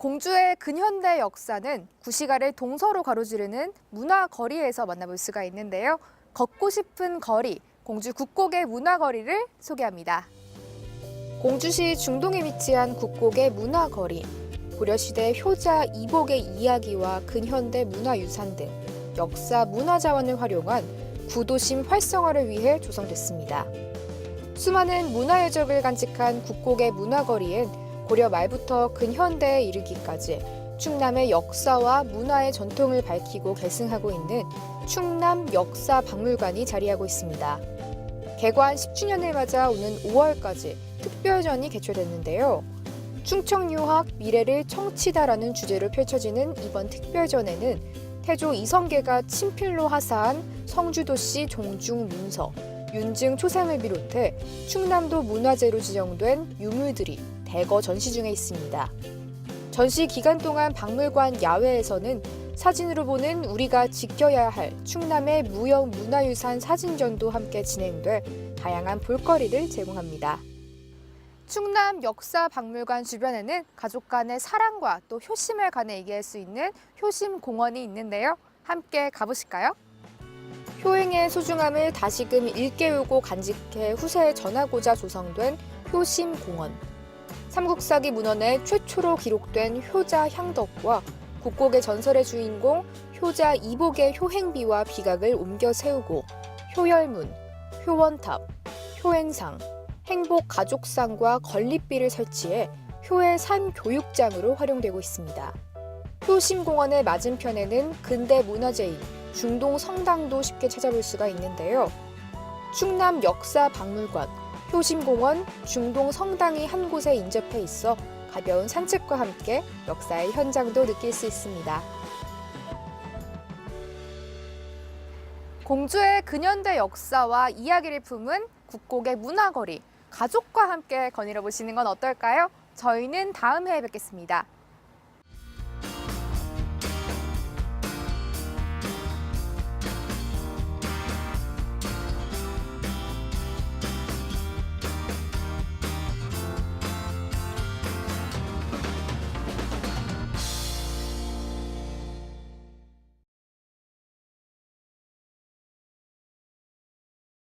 공주의 근현대 역사는 구시가를 동서로 가로지르는 문화 거리에서 만나볼 수가 있는데요. 걷고 싶은 거리, 공주 국곡의 문화 거리를 소개합니다. 공주시 중동에 위치한 국곡의 문화 거리. 고려시대 효자 이복의 이야기와 근현대 문화유산 등 역사 문화 자원을 활용한 구도심 활성화를 위해 조성됐습니다. 수많은 문화예적을 간직한 국곡의 문화거리엔 고려 말부터 근현대에 이르기까지 충남의 역사와 문화의 전통을 밝히고 계승하고 있는 충남 역사 박물관이 자리하고 있습니다. 개관 10주년을 맞아 오는 5월까지 특별전이 개최됐는데요. 충청유학 미래를 청치다라는 주제로 펼쳐지는 이번 특별전에는 태조 이성계가 친필로 하사한 성주도시 종중 문서, 윤증 초상을 비롯해 충남도 문화재로 지정된 유물들이 대거 전시 중에 있습니다. 전시 기간 동안 박물관 야외에서는 사진으로 보는 우리가 지켜야 할 충남의 무형 문화유산 사진전도 함께 진행돼 다양한 볼거리를 제공합니다. 충남 역사 박물관 주변에는 가족 간의 사랑과 또 효심을 관해 얘기할 수 있는 효심 공원이 있는데요. 함께 가보실까요? 효행의 소중함을 다시금 일깨우고 간직해 후세에 전하고자 조성된 효심 공원. 삼국사기 문헌에 최초로 기록된 효자 향덕과 국곡의 전설의 주인공 효자 이복의 효행비와 비각을 옮겨 세우고 효열문, 효원탑, 효행상, 행복 가족상과 건립비를 설치해 효의 산 교육장으로 활용되고 있습니다. 효심공원의 맞은편에는 근대 문화재인 중동 성당도 쉽게 찾아볼 수가 있는데요. 충남 역사박물관, 효심공원, 중동 성당이 한 곳에 인접해 있어 가벼운 산책과 함께 역사의 현장도 느낄 수 있습니다. 공주의 근현대 역사와 이야기를 품은 국곡의 문화거리, 가족과 함께 거닐어 보시는 건 어떨까요? 저희는 다음 회에 뵙겠습니다.